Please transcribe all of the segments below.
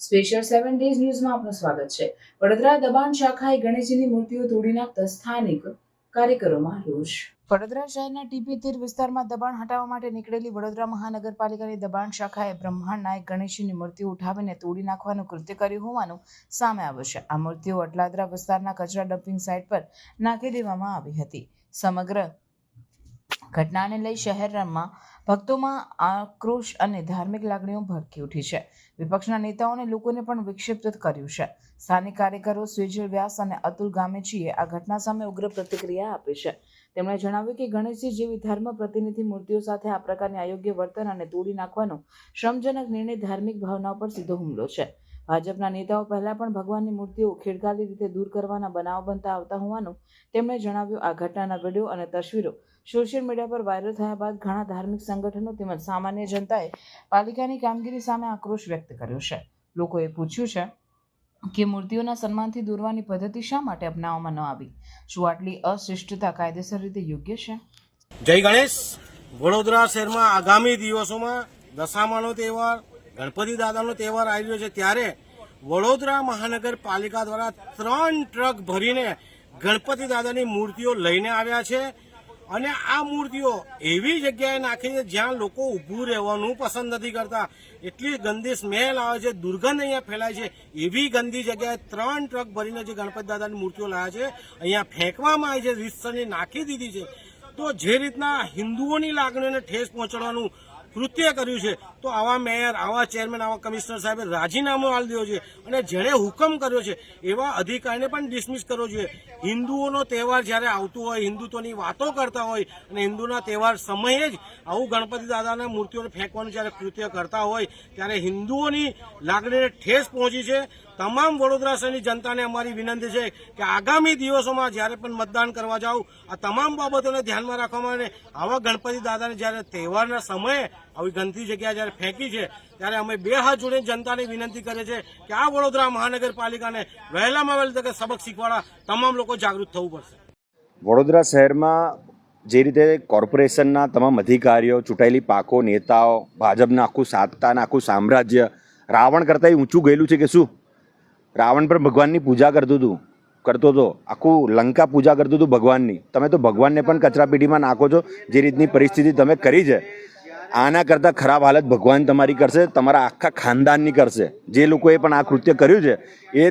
Special seven days ન્યૂઝમાં આપનું સ્વાગત છે. વડોદરા દબાણ શાખાએ ગણેશજીની મૂર્તિઓ તોડી નાખતા સ્થાનિક કાર્યકરોમાં રોષ. વડોદરા શહેરના ટીપી તીર વિસ્તારમાં દબાણ હટાવવા માટે નીકળેલી વડોદરા મહાનગરપાલિકાની દબાણ શાખાએ બ્રહ્માંડ નાયક ગણેશજીની મૂર્તિઓ ઉઠાવીને તોડી નાખવાનું કૃત્ય કર્યું હોવાનું સામે આવ્યું છે. આ મૂર્તિઓ અટલાદરા વિસ્તારના કચરા ડમ્પિંગ સાઇટ પર નાખી દેવામાં આવી હતી. સમગ્ર ઘટનાને લઈ શહેરમાં ભક્તોમાં આક્રોશ અને ધાર્મિક લાગણીઓ ભડકી ઉઠી છે. વિપક્ષના નેતાઓને લોકોને પણ વિક્ષિપ્ત કર્યું છે. સ્થાનિક કાર્યકરો સ્વેજલ વ્યાસ અને અતુલ ગામેચીએ આ ઘટના સામે ઉગ્ર પ્રતિક્રિયા આપી છે. તેમણે જણાવ્યું કે ગણેશજી જેવી ધર્મ પ્રતિનિધિ મૂર્તિઓ સાથે આ પ્રકારની અયોગ્ય વર્તન અને તોડી નાખવાનો શ્રમજનક નિર્ણય ધાર્મિક ભાવનાઓ પર સીધો હુમલો છે. ભાજપના નેતાઓ પહેલા પણ ભગવાનની મૂર્તિઓ ખેડકાલી રીતે દૂર કરવાના બનાવ બનતા આવતા હોવાનું તેમણે જણાવ્યું. આ ઘટનાના વીડિયો અને તસવીરો સોશિયલ મીડિયા પર વાયરલ થયા બાદ ઘણા ધાર્મિક સંગઠનો તેમજ સામાન્ય જનતાએ પાલિકાની કામગીરી સામે આક્રોશ વ્યક્ત કર્યો છે. લોકોએ પૂછ્યું છે કે મૂર્તિઓના સન્માનથી દોરવાની પદ્ધતિ શા માટે અપનાવવામાં ન આવી? શું આટલી અશિષ્ટતા કાયદેસર રીતે યોગ્ય છે? જય ગણેશ. વડોદરા શહેરમાં આગામી દિવસોમાં દશામાનો તહેવાર ગણપતિ દાદાનો તહેવાર આવી રહ્યો છે ત્યારે વડોદરા મહાનગરપાલિકા દ્વારા ત્રણ ટ્રક ભરીને ગણપતિ દાદાની મૂર્તિઓ લઈને આવ્યા છે. અને આ મૂર્તિઓ એવી જગ્યાએ નાખી છે જ્યાં લોકો ઊભું રહેવાનું પસંદ નથી કરતા. એટલી ગંદી સ્મેલ આવે છે, દુર્ગંધ અહીંયા ફેલાય છે. એવી ગંદી જગ્યાએ ત્રણ ટ્રક ભરીને જે ગણપતિ દાદાની મૂર્તિઓ લાવ્યા છે, અહીંયા ફેંકવામાં આવી છે, રીતસરની નાખી દીધી છે. તો જે રીતના હિન્દુઓની લાગણીઓને ઠેસ પહોંચાડવાનું કૃત્ય કર્યું છે. તો આવા મેયર, આવા ચેરમેન, આવા કમિશનર સાહેબે રાજીનામું આપી દેવો જોઈએ અને જેણે હુકમ કર્યો છે એવા અધિકારીને પણ ડિસમિસ કરવો જોઈએ. હિન્દુઓનો તહેવાર જ્યારે આવતું હોય, હિન્દુત્વની વાતો કરતા હોય અને હિન્દુના તહેવાર સમયે જ આવું ગણપતિ દાદાના મૂર્તિઓને ફેંકવાનું જ્યારે કૃત્ય કરતા હોય, ત્યારે હિન્દુઓની લાગણીને ઠેસ પહોંચી છે. તમામ વડોદરા શહેરની જનતાને અમારી વિનંતી છે કે આગામી દિવસોમાં જ્યારે પણ મતદાન કરવા જાઓ આ તમામ બાબતોને ધ્યાનમાં રાખવામાં અને આવા ગણપતિ દાદાને જ્યારે તહેવારના સમયે આવી ગંદી જગ્યા જ્યારે ફેંકી છે, ત્યારે અમે બે હાથ જોડીને જનતાને વિનંતી કરીએ છીએ કે આ વડોદરા મહાનગરપાલિકાને વહેલામાં વહેલી તકે સબક શીખવાડા તમામ લોકો જાગૃત થવું પડશે. વડોદરા શહેરમાં જે રીતે કોર્પોરેશનના તમામ અધિકારીઓ, ચૂંટાયેલી પાકો નેતાઓ, ભાજપના આખું સાત્તાના આખું સામ્રાજ્ય રાવણ કરતાં ઊંચું ગયેલું છે કે શું? રાવણ પણ ભગવાનની પૂજા કરતું હતું, કરતો હતો. આખું લંકા પૂજા કરતું હતું ભગવાનની. તમે તો ભગવાનને પણ કચરાપેટીમાં નાખો છો, જે રીતની પરિસ્થિતિ તમે કરી છે. આના કરતાં ખરાબ હાલત ભગવાન તમારી કરશે, તમારા આખા ખાનદાનની કરશે. જે લોકોએ પણ આ કૃત્ય કર્યું છે, એ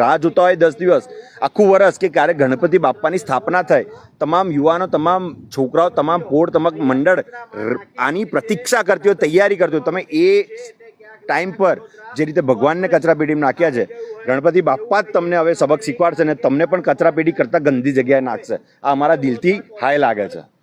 રાહ જોતા હોય દસ દિવસ, આખું વર્ષ કે ક્યારે ગણપતિ બાપ્પાની સ્થાપના થાય, તમામ યુવાનો, તમામ છોકરાઓ, તમામ પોળ, તમામ મંડળ આની પ્રતીક્ષા કરતી હોય, તૈયારી કરતી હોય. તમે એ ટાઈમ પર જે રીતે ભગવાનને કચરાપેટીમાં નાખ્યા છે, ગણપતિ બાપ્પા જ તમને હવે સબક શીખવાડશે અને તમને પણ કચરાપેટી કરતાં ગંદી જગ્યાએ નાખશે. આ અમારા દિલથી હાય લાગે છે.